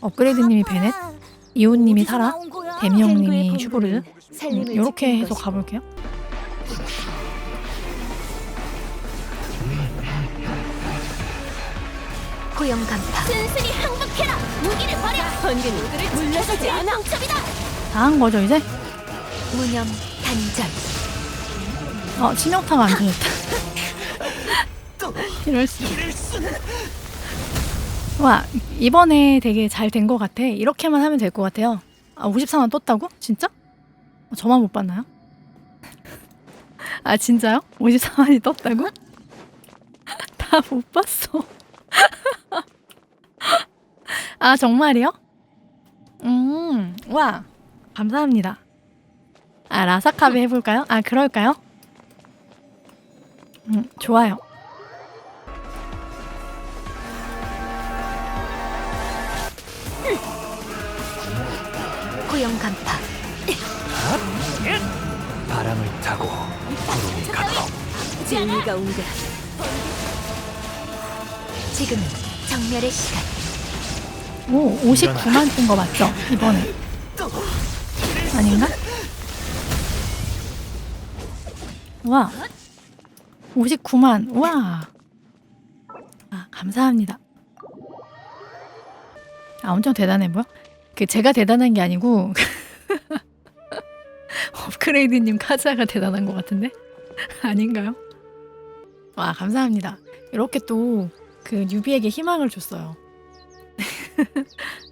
업그레이드님이 베넷, 이온님이 타라, 데미형님이 슈보르드. 살림을 이렇게 해서. 가볼게요. 고용 간파. 순순히 항복해라. 무기를 버려. 번개는 물러서지 않아. 첩이다. 다한 거죠 이제? 무념 단절. 어 치명타가 안 터졌다. 이럴 수. 와 이번에 되게 잘 된 것 같아. 이렇게만 하면 될 것 같아요. 아 54만 떴다고? 진짜? 어, 저만 못 봤나요? 아 진짜요? 54만이 떴다고? 다 못 봤어. 아 정말이요? 음, 와 감사합니다. 아 라사카베 해볼까요? 아 그럴까요? 음 좋아요. 고용 간파. 바람을 타고 구름이 가도 진리가 온다. 지금은 정멸의 시간. 오 59만 뜬거 맞죠? 이번에 아닌가? 와 59만 와. 아 감사합니다. 아 엄청 대단해 보여? 그 제가 대단한 게 아니고 업그레이드님 카자가 대단한 것 같은데 아닌가요? 와 감사합니다. 이렇게 또 그 뉴비에게 희망을 줬어요.